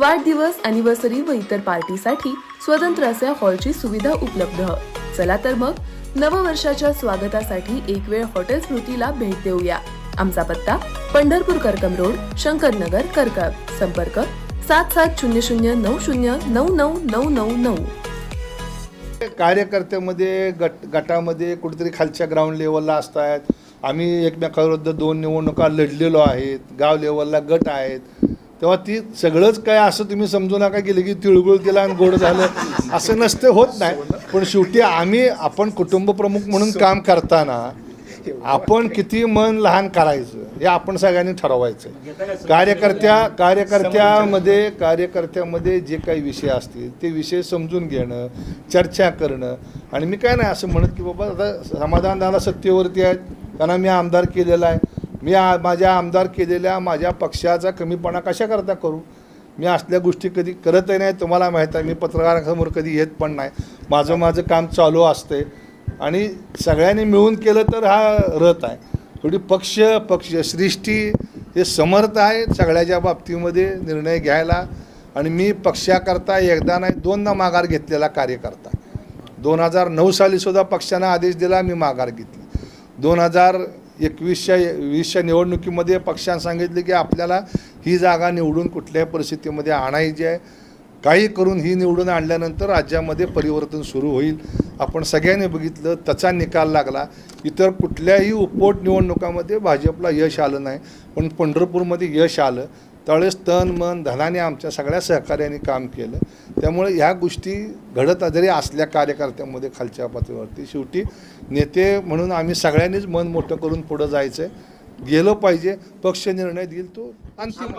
वाढदिवस अॅनिव्हर्सरी व इतर पार्टीसाठी स्वतंत्र असे हॉलची सुविधा उपलब्ध. चला तर मग नववर्षाच्या स्वागतासाठी एक वेळ हॉटेल स्मृतीला भेट देऊया. आमचा पत्ता पंढरपूर करकम रोड शंकरनगर करकम संपर्क सात सात शून्य शून्य नऊ शून्य नऊ नऊ नऊ नऊ. नऊ कार्यकर्त्यामध्ये गट गटामध्ये कुठेतरी खालच्या ग्राउंड लेवलला असतात आम्ही एकमेकाविरुद्ध दोन निवडणुका लढलेलो आहेत. गाव लेवलला गट आहेत. तेव्हा ती सगळंच काय असं तुम्ही समजू नका की लगी तिळगुळ केला आणि गोड झालं. असं नसतं होत नाही. पण शेवटी आम्ही आपण कुटुंबप्रमुख म्हणून काम करताना आपण किती मन लहान करायचं हे आपण सगळ्यांनी ठरवायचं. कार्यकर्त्या कार्यकर्त्यामध्ये कार्यकर्त्यामध्ये जे काही विषय असतील ते विषय समजून घेणं चर्चा करणं. आणि मी काय नाही असं म्हणत की बाबा आता समाधान दादा सत्तेवरती आहेत. त्यांना मी आमदार केलेला आहे. मी आ माझ्या आमदार केलेल्या माझ्या पक्षाचा कमीपणा कशा करता करू? मी असल्या गोष्टी कधी करतही नाही तुम्हाला माहीत आहे मी पत्रकारांसमोर कधी येत पण नाही. माझं माझं काम चालू असते. आणि सगळ्यांनी मिळून केलं तर हा रथ आहे. थोडी पक्ष पक्ष सृष्टी हे समर्थ आहे सगळ्याच्या बाबतीमध्ये निर्णय घ्यायला. आणि मी पक्षाकरता एकदा नाही दोनदा माघार घेतलेला कार्यकर्ता. दोन हजार नऊ सालीसुद्धा पक्षानं आदेश दिला मी माघार घेतली. दोन हजार एकवीसच्या वीसच्या निवडणुकीमध्ये पक्षानं सांगितले की आपल्याला ही जागा निवडून कुठल्याही परिस्थितीमध्ये आणायची आहे. काही करून ही निवडून आणल्यानंतर राज्यामध्ये परिवर्तन सुरू होईल. आपण सगळ्यांनी बघितलं त्याचा निकाल लागला. इतर कुठल्याही उपपोट निवडणुकामध्ये भाजपला यश आलं नाही. पण पंढरपूरमध्ये यश आलं. त्यावेळेस तन मन धनाने आमच्या सगळ्या सहकार्याने काम केलं. त्यामुळे ह्या गोष्टी घडत जरी असल्या कार्यकर्त्यांमध्ये खालच्या पातळीवरती शेवटी नेते म्हणून आम्ही सगळ्यांनीच मन मोठं करून पुढं जायचं आहे. गेलं पाहिजे पक्ष निर्णय देईल तो अंतिम.